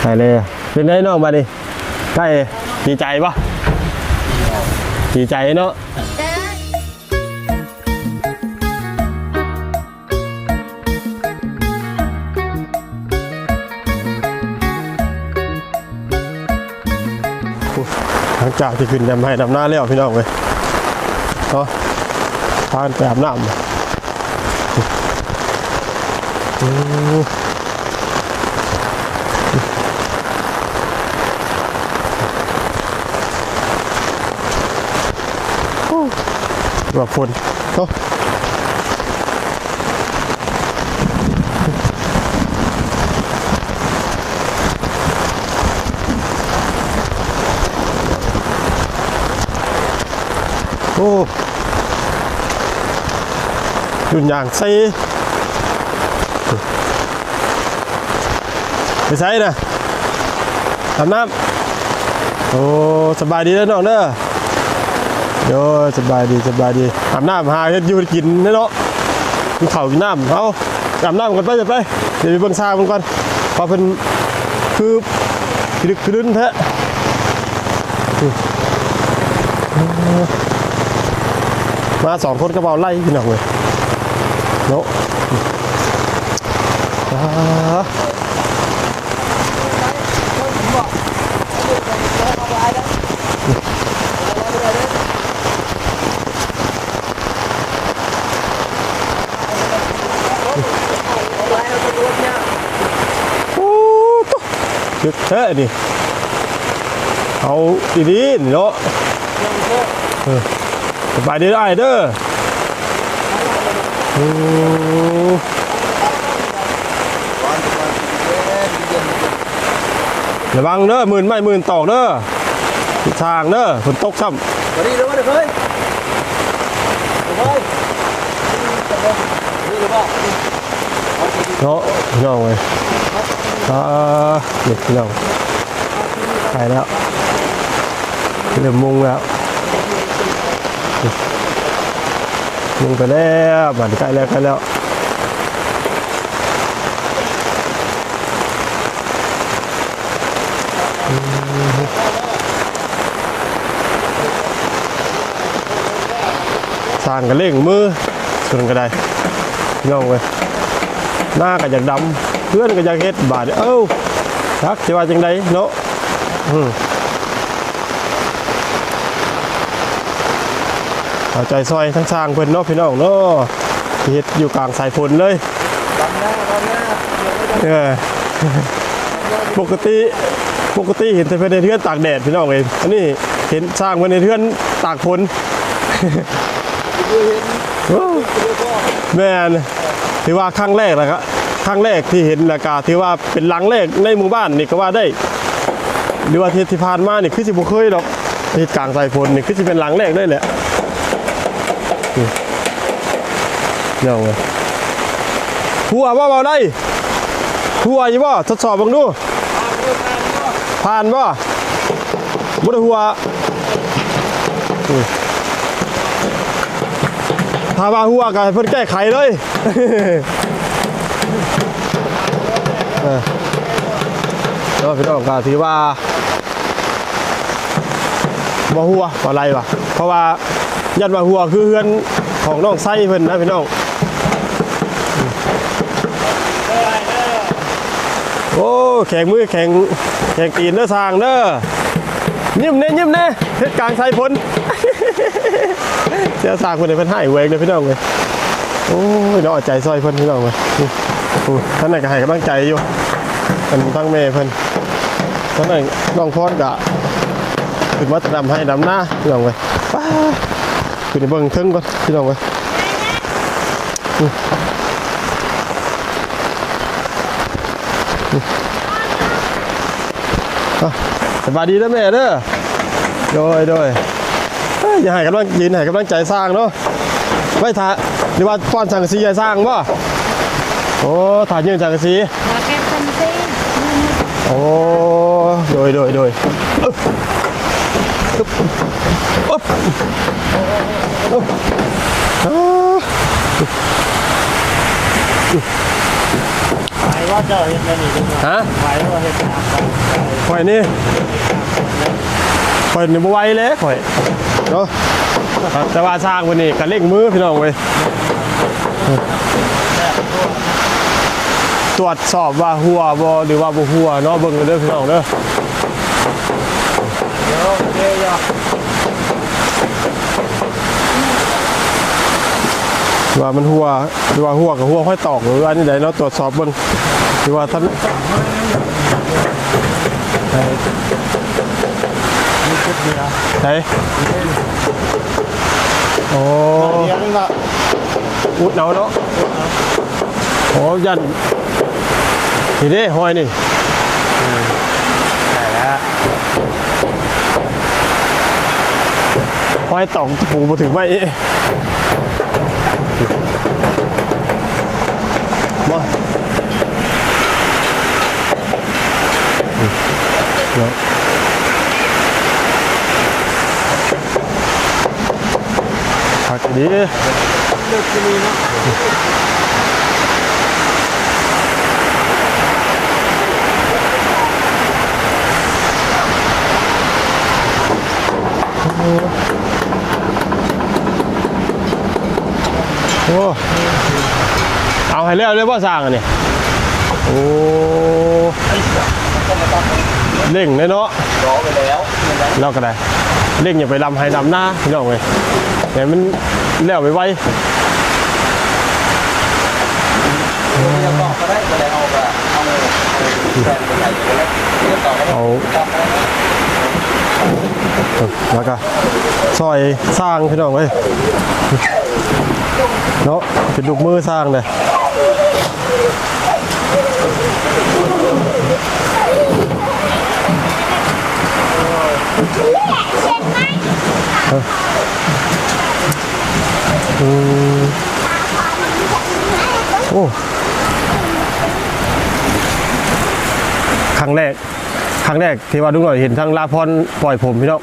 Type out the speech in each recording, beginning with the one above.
ไปเลยเป็นไงน้องมาดิใกล้ดีใจปะดีใจเนาะหลังจากที่ขึ้นดำให้ดำหน้าแล้วพี่น้องเลยเนาะทานไปอาบน้ำ อืมแบบฝนเนโอ้ยุ่นอย่างใส่ไปใส่นะทำน้ำโอ้ สบายดีแล้วน้องเด้อ โยสบายดีสบายดีอาบน้ำหาเฮ็ดอยู่กินเนาะกินข้าวกินน้ำเอาอาบน้ำกันไปจะไปเดี๋ยวไปเบิ่งซามันก่อนพอเพิ่นคือคือดึกคือดึนแท้มาสองคนก็เบาไล่พี่น้องเลยเนาะอ่าโอ้ตุ๊ ดึกแท้นี่เอาดีๆนี่เนาะเออสบายดีได้อเด้อโอ้ระวังเด้อหมื่นไม่หมื่นตอกเด้อทิศทางเด้อฝนตกซ้ำวันนี้เดี๋ยวมาเดี๋ยวเฮ้ยเดี๋ยวเฮ้ยนี่หรือเปล่าเนาะพี่น้องเลย อ่าเด็กพี่น้องไปแล้วเริ่มมุงแล้วมุงไปแล้วบันใกล้แล้วใกล้แล้วสร้างกันเล่งมือส่วนก็ได้น้องเลยหน้าก็อยากดำ เพื่อนก็อยากเฮ็ดบาดเอ้าทักสิว่าจังไดเนาะเอาใจซอยทั้งสร้างเพิ่อนเนาะพี่น้องเนาะเฮ็ดอยู่กลางสายฝนเลยดำหน้าดำหน้าเดี๋ยวไม่ได้เออปกติปกติเห็นแต่เพิ่อนในเทือนตากแดดพี่น้องเองอันนี้เห็นสร้างเพิ่อนในเทือนตากฝนแม่นถือว่าครั้งแรกนะครับ ครั้งแรกที่เห็นราคาถือว่าเป็นหลังแรกในหมู่บ้านนี่ก็ว่าได้ หรือว่าที่ที่ผ่านมานี่คือสิบ่เคยดอกเหตุกลางสายฝนนี่คือสิเป็นหลังแรกได้แหละนี่เนาเว้ยหัวว่าเบาได้หัวยู่บ่ทดสอบบิ่งดู ผ่านบ่บ่ได้หัวถ้าว่าหัวก็ให้เพิ่นแก้ไขเลย เออแล้วพี่น้องก็ถือว่าบ่หัวบ่อะไรวะเพราะว่ายันว่าหัวคือเฮือนของน้องไส้เพิ่นนะพี่น้องโอ้แข็งมือแข็งแข็งตีนเด้อสร้างเด้อยิ้มเน่ยิ้มเน่เฮ็ดกลางไส้พ้นเสียสร้างเพิ่นเพิ่นให้เวงเลยพี่น้องเว้ยโอ้ยน้องใจซอยเพิ่นพี่น้องเว้ย ท่านไหนก็ให้กำลังใจอยู่มันตั้งแม่เพิ่นท่านไหนน้องพรก็ขึ้นมาจะดำให้ดำหน้าพี่น้องเว้ยป้าขึ้นเบิ่งเทิงก่อนพี่น้องเว้ยอืมอืมอะสบายดีนะแม่เด้อโดยโดยอย่าให้กำลังยืนให้กำลังใจสร้างเนาะไว้ถ่าหรือว่าป้อนสังสีให้สร้างบ่ โอ้ถ่ายยืนสังกะสีมาแค่คนเต้นโอ้โดยโดยโดยอึ๊บอึ๊บอึ๊บอึ๊บอ้าไปว่าเจ้าเห็นแม่นี่เป็นไงฮะไหวว่าเห็นน้ำไปข่อยนี่ข่อยนี่บ่ไหวเลยข่อยเนาะแต่ว่าสร้างวันนี้ก็เร่งมือพี่น้องเว้ย ตรวจสอบว่าหัวบ่หรือว่าบ่หัวเนาะเบิ่งกันเด้อพี่น้องเด้อเดี๋ยวเดี๋ยวว่ามันหัวหรือว่าหัวกับหัวค่อยตอกหรือว่านี่ใดเนาะตรวจสอบเบิ่งหรือว่าท่านมีชุดเดียวไหนโอ้เดียวนี่ละอุดเอาเนาะโอ้ยัน นี่เด้ห้อยนี่ใช่แล้วห้อยตอกตะปูมาถึงไหมมาเนาะพักดีเลือกที่นี่เนาะ โอ้เอาให้เร็วเลยว่าสร้างอันนี้โอ้เร่งเลยเนาะรอไปแล้วเราก็ได้เร่งอย่าไปลำให้ลำหน้าพี่น้องเลยแต่มันแล้วไปไวยังบได้ก็ได้เอา แล้วก็ซอยสร้างพี่น้องเอ้ยเนาะเป็นลูกมือสร้างเลยโอ้ครั้งแรก ครั้งแรกที่ว่าลุงหน่อยเห็นทางลาพรปล่อยผมพี่น้อง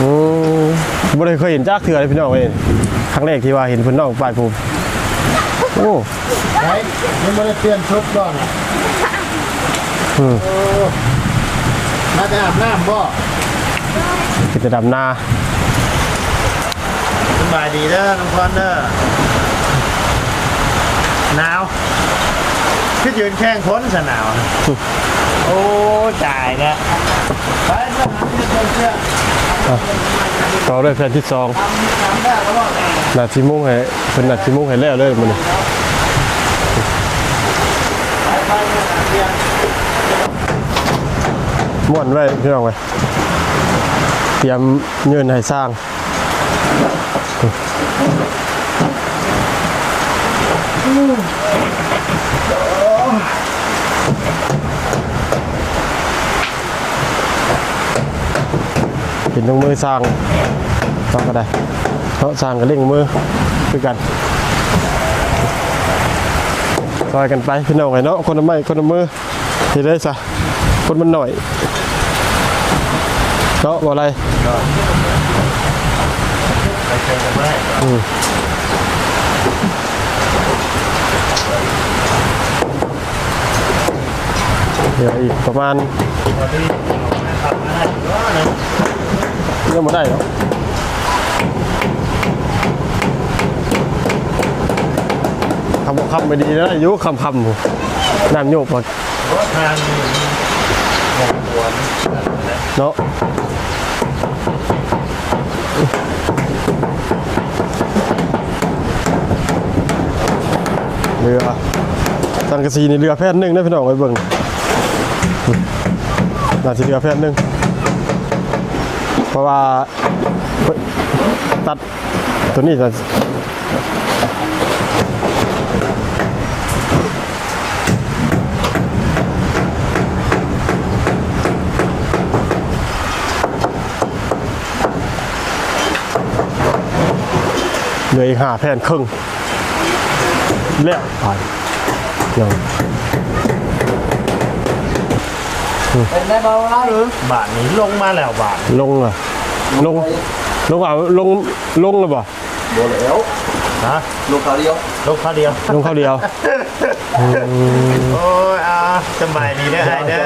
อืมบ่ได้เคยเห็นจากเถื่อเลยพี่น้องเองครั้งแรกที่ว่าเห็นพี่น้องปล่อยผมโอ้ไหนยังไม่ได้เปลี่ยนชุดก่อนอะอืมมาจะอาบน้ำบ่กิจดำนาสบายดีเด้อน้องพรเด้อหนาวคือยืนแข้งพ้นสนาวนะโอ้จ่ายนะไปต่อด้วยแผ่นที่สองทำได้แล้วบอกแม่นาทีมุ่งให้เป็นนาทีมุ่งให้แล้วเลยมันม้วนไว้พี่น้องไว้เตรียมเงินให้สร้างอ เป็นลงมือสร้างต้องก็ได้เพราะสร้างกับเล่งมือคือกันซอยกันไปพี่น้องไอ้เนาะคนละไม้คนละมือทีได้ซะคนมันหน่อยเนาะบ่อะไรไปเจอกันไหมเหลืออีกประมาณ ยังไม่ได้หรอกคำคำไม่ดีนะอายุคำคำน้ำโยกหมดรถทางหมกหวนเนาะเรือสังกะสีนี่เรือแพทย์หนึ่งนะพี่น้องไว้เบิ่งน่าจะเรือแพทย์หนึ่ง เพราะว่าตัดตัวนี้จะเหลืออีกห้าแผ่นครึ่งแล้วไปยัง เป็นได้เบาแล้วหรือบาทนี้ลงมาแล้วบาทลงอะลงลงเอาลงลงแล้วบ่โบแล้วฮะลงคราวเดียวลงข้าวเดียวลงข้าวเดียวโอ้ยอ่าสบายดีเด้อไอ้เด้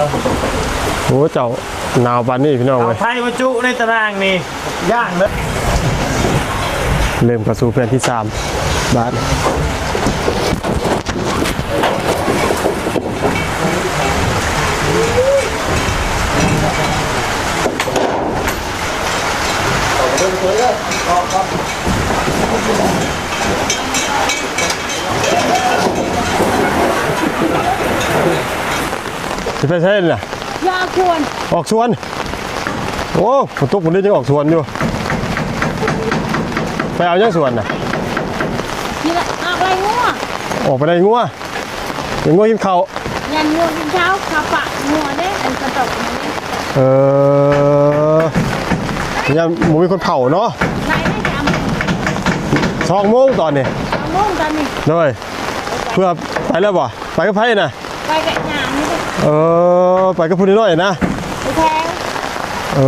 อโอ้เจ้าหนาวปานนี้พี่น้องเอาเว้ยไพ่มาจุในตารางนี่ย่างเด้อเริ่มกระสู่เพื่อนที่สามบาท ไปใช่น่ะยาควรออกสวน โอ้ฝนตกฝนนี้ยังออกสวนอยู่ ไปเอายังสวนน่ะนี่แหละอะไรงัวออกไปได้งัวยังงัวกินข้าวยันงัวกินเช้าขาปะงัวเด้อันกระตกนี้เออยังหมูมีคนเผาเนาะไหนได้จำสองโมงตอนนี้เอาม่วงกันนี่เลยเพื่อไปแล้วบ่ไปกับไพ่น่ะไปแกะหยามนี่ เออไปกับผู้น้อยนะไปแทงเอ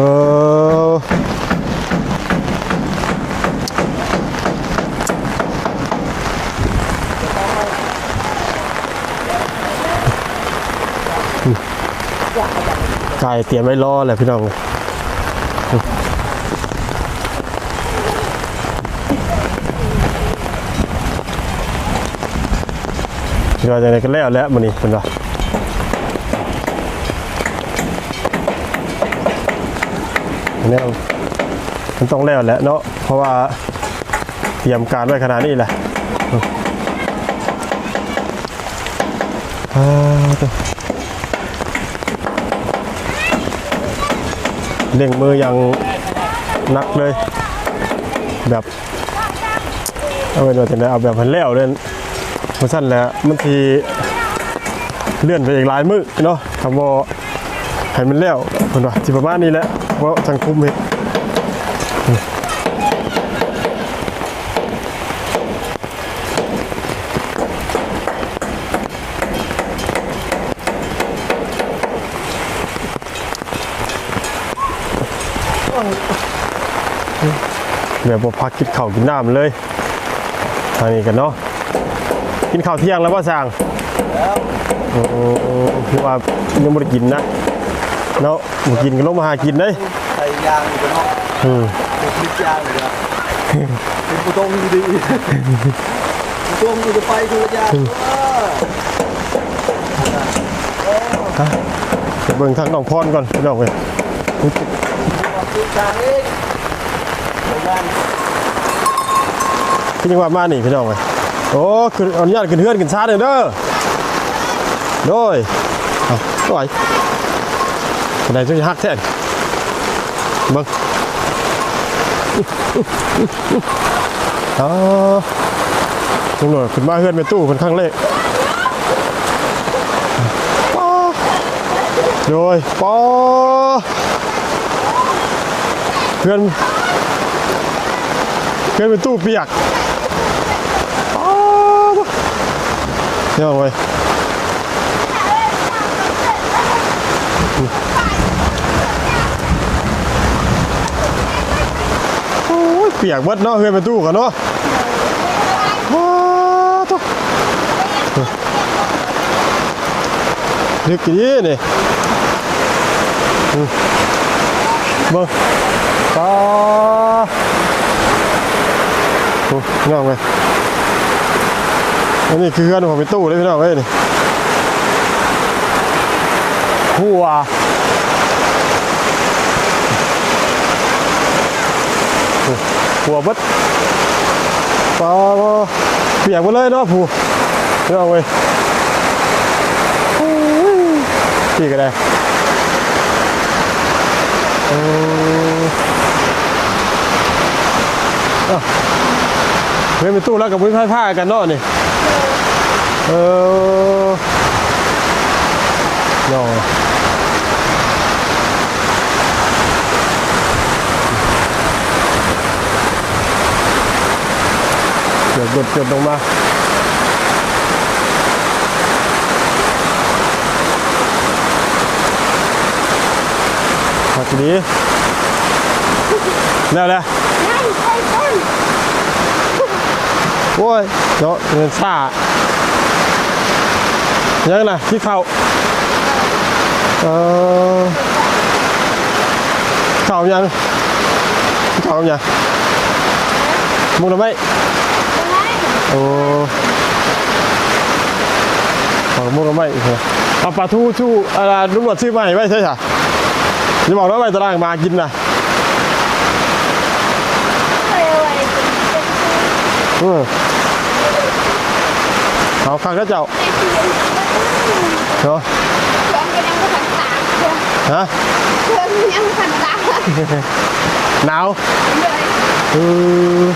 อไก่เตรียมไว้รอแหละพี่น้องเดี๋ยวจะไหนกันแล้วแหล้วมันนี่เป็นว่า แนวมันต้องแล้วแหละเนาะเพราะว่าเตรียมการไว้ขนาดนี้แหละอ่าเร่งมืออย่างนักเลย แบบเอาไปหน่อยแต่เอาแบบพันแล้วเลยมันสั้นแหล้วมันทีเลื่อนไปอีกหลายมือเนาะคำว่าให้มันแล้วคนว่าที่ประมาณนี้แหละ เพราะทางคุ้มเห็ดแบบบ่พักกินข้าวกินน้ำเลยทางนี้กันเนาะกินข้าวเที่ยงแล้วป่ะสางโอ้โอ้โอ้คือว่ายังไม่ได้กินนะ เนาะบ่กินก็ลงมาหากินเด้ยใส่ยางอยู่เนาะอืมเป็นพริกยางอยู่นะเป็นผู้ตรงดีผู้ตรงกูจะไปกูจะยางไปเบิ่งทางน้องพรก่อนพี่น้องเว้ยซื้อจางเองใส่ยางพี่ยังว่ามานี่พี่น้องเว้ยโอ้คืออนุญาตขึ้นเฮือนขึ้นชาเด้อเด้อโดยเอาโอ้ย คนใดจะฮักแท้นเบิ่งอ๋อลุงหน่อยขึ้นมาเฮือนไปตู้เป็นครั้งแรกป๊าโดยปอเพื่อนเพื่อนเป็นตู้เปียกป๊าบเนี่ยเอาไว้โอ้ย เปียกเบิดเนาะเพื่อนเป็นตู้กันเนาะว้าวตุ๊กนึกดีนี่บิ่งปลาโอ้น้องเว้ยอันนี้คือเพื่อนผมเป็นตู้เลยพี่น้องเว้ยนี่หัวโอ้ หัวบดปลาเปียกหมดเลยเนาะผู้พี่น้องเว้ยพี่ก็ได้เออเอ้าเฮ้ยเป็นตู้แล้วกับวิพายผ้ากันเนาะนี่เออเนาะ เกิดกดเกิดลงมาพักดีแล้วและนั่นไปต้นโอ้ยเนาะเงินซ่ายังนะที่เขาเออเขายังเขายังมุงทำไม โอ้เขามุงทำไมเอาปลาทูชูอะไรลุงหนวดซื้อมาให้ไว้ใช่ไหมจะบอกว่าไปตารางมากินนะเออเอาข้างก็เจ้าเนาะฮะหนาวเออ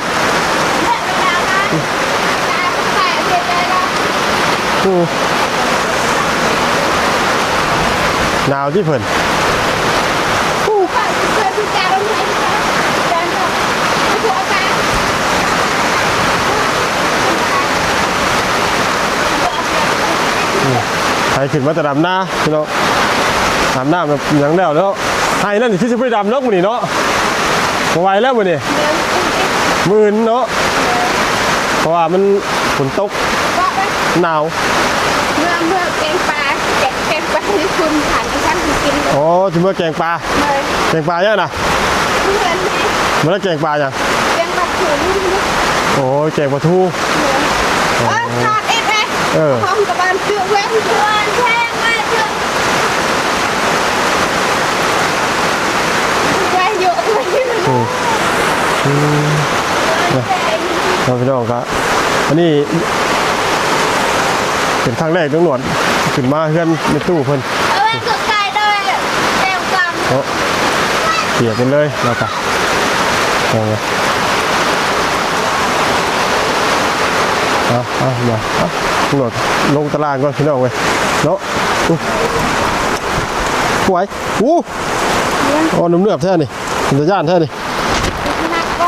เออ หนาวที่เพิ่นใครขึ้นมาแต่ดำหน้าพี่น้องดำหน้าแบบหยังแล้วแล้วไทยนั่นนี่ที่จะไปดำเนาะมื้อนี้เนาะบ่ไหวแล้วมื้อนี้หมื่นเนาะเพราะว่ามันฝนตก หนาวเมื่อเมื่อแกงปลาแกงแกงปลาที่คุณผ่านที่ฉันกินเลยอ๋อจิเมื่อแกงปลาแกงปลาเยอะนะเพื่อนมันแล้วแกงปลาอย่างแกงปลาถุงโอ้ยแกงปลาทูเออขาดเอ็ดเลยเออห้องกับบ้านเชื่อเว้นเชื่อแช่งมาเชื่อแช่เยอะเลยอืมอืมเราพี่น้องครับอันนี้ เป็นครั้งแรกต้องหนวดขึ้นมาเพื่อนในตู้เพิ่นเอาไว้สุดใจเลยแต้วกำโอ้เสียกันเลยเราก็เอาไงเอาเอามาเอาหนวดลงตารางก่อนพี่น้องเว้ยเนาะอู้ไหวอู้อ๋อนุ่มเนือบแท้นี่มันจะย่านแท้นี่หนักก็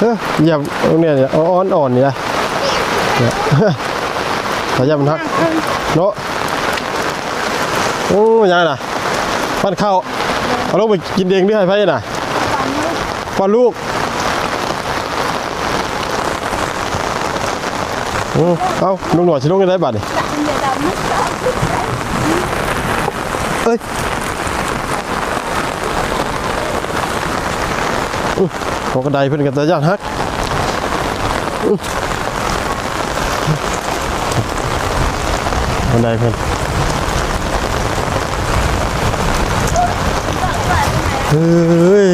เฮ้ยเหยียบตรงเนี้ยเนี่ยอ่อนอ่อนๆนี่นะ เนี่ยขยับมันทักเนาะโอ้ยยังไงน่ะปั้นข้าวเอาลงไปกินเองด้วยให้ไพ่น่ะป้อนลูกโอ้เอาลุงหนวดชิลงกันได้บัดนี่จับมันจะดำไม่ชอบเอ้ยอุ๊ยหัวกระไดเพิ่นกันแต่ย่านฮัก อุ๊ยกระไดเพิ่นเฮ้ย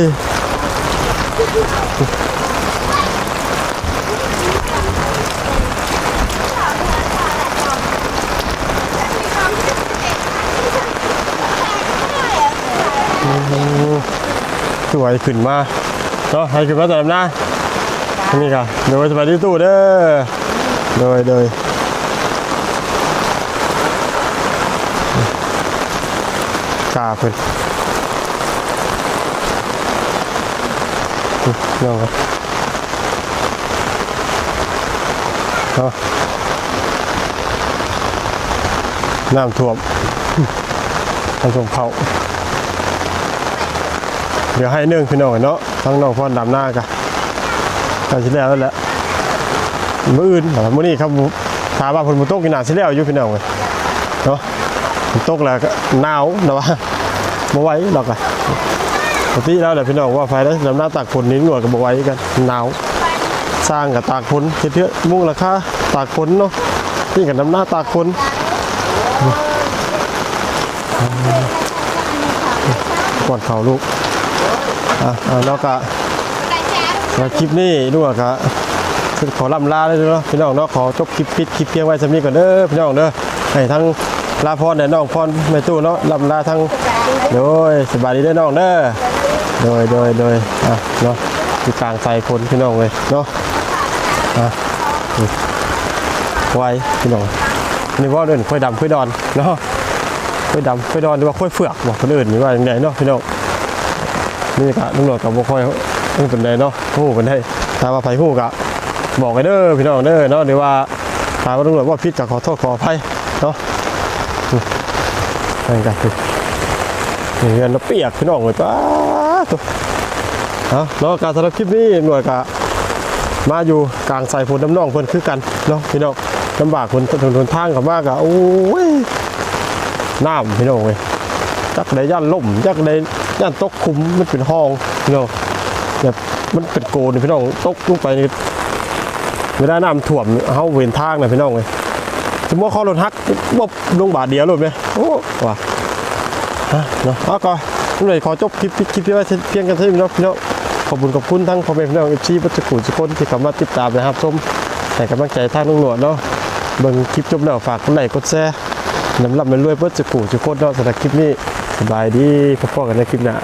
สวยขึ้นมาเนาะให้ขึ้นมาแต่ลำหน้านนี้ค่ะเดี๋ยสบายที่ตู้เด้อโดยโดย กาเพิ่นอุ๊ยเนาะครับนาะน้ำท่วมน้ำท่วมเขาเดี๋ยวให้เนื่องพี่น้องเนาะทั้งน้องพ่อดำหน้ากะกันสิแล้วแหละมืออื่นมื้อนี้ครับถามว่าฝนมันตกกี่หนาสิแล้วอยู่พี่น้องเว้ยเนาะ ตกแล้วก็หนาวนะว่าบ่ไหวหรอกอะปกติแล้วแหละพี่น้องว่าไฟได้ดำหน้าตากฝนนิ้งหนวดก็บ่ไหวกันหนาวสร้างกับตากฝนเทื่อมุ่งราคาตากฝนเนาะนี่กับดำหน้าตากฝนกอนเข่าลูกอะอะแล้วก็กะแล้วคลิปนี้ด้วยครับขอลำลาเลยเนาะพี่น้องเนาะขอจบคลิปปิดคลิปเพียงไว้สำนี้ก่อนเด้อพี่น้องเด้อให้ทั้ง ลาพรและน้องพรแม่ตู้เนาะลำลาทั้งโดยสบายดีเด้อน้องเด้อโดยโดยโดยอะเนาะที่กลางใส่คนพี่น้องเลยเนาะอะไว้พี่น้องนี่ว่าเดินค่อยดำค่อยดอนเนาะค่อยดำค่อยดอนหรือว่าค่อยเฟือกบอกคนอื่นนี่ว่าอย่างไรเนาะพี่น้องนี่กะตำรวจกับบุคคลนี่เป็นไดเนาะฮู้เป็นได้ถ้าว่าไผ่ฮู้กะบอกกันเด้อพี่น้องเด้อเนาะหรือว่าถ้าว่าตำรวจว่าผิดก็ขอโทษขออภัยเนาะ นั่นกันคือนี่เงินเราเปียกพี่น้องเลยป้าตัวเอาแล้วการสำหรับคลิปนี้หน่วยกะมาอยู่กลางสายฝนน้ำนองเพิ่นคือกันเนาะพี่น้องลำบากคนถนนหนทางกับมากอะโอ้ยน้ำพี่น้องเว้ยจักได้ย่านล่มจักได้ย่านตกคุ้มมันเป็นห้องพี่น้องแบบมันเป็นโกนพี่น้องตกลงไปนี่ไม่ได้น้ำท่วมเฮาเว้นทางนะพี่น้องเว้ย สมมติเขารถฮักบบลงบาทเดียวเลยไหมโอ้ว่ะฮะเนาะเอาก็เลยขอจบคลิปคลิปที่ว่าเพียงกันเท่านี้เนาะพี่น้องขอบคุณขอบคุณทั้งพ่อแม่พี่น้องเอฟซีบัจจุกุทุกคนที่เข้ามาติดตามนะครับชมแต่กำลังใจทางลุงหนวดเนาะเบิ่งคลิปจบแล้วฝากกดไลค์กดแชร์นำรับมันรวยเบิดจุกุทุกคนเนาะสำหรับคลิปนี้สบายดีพบกันในคลิปหน้า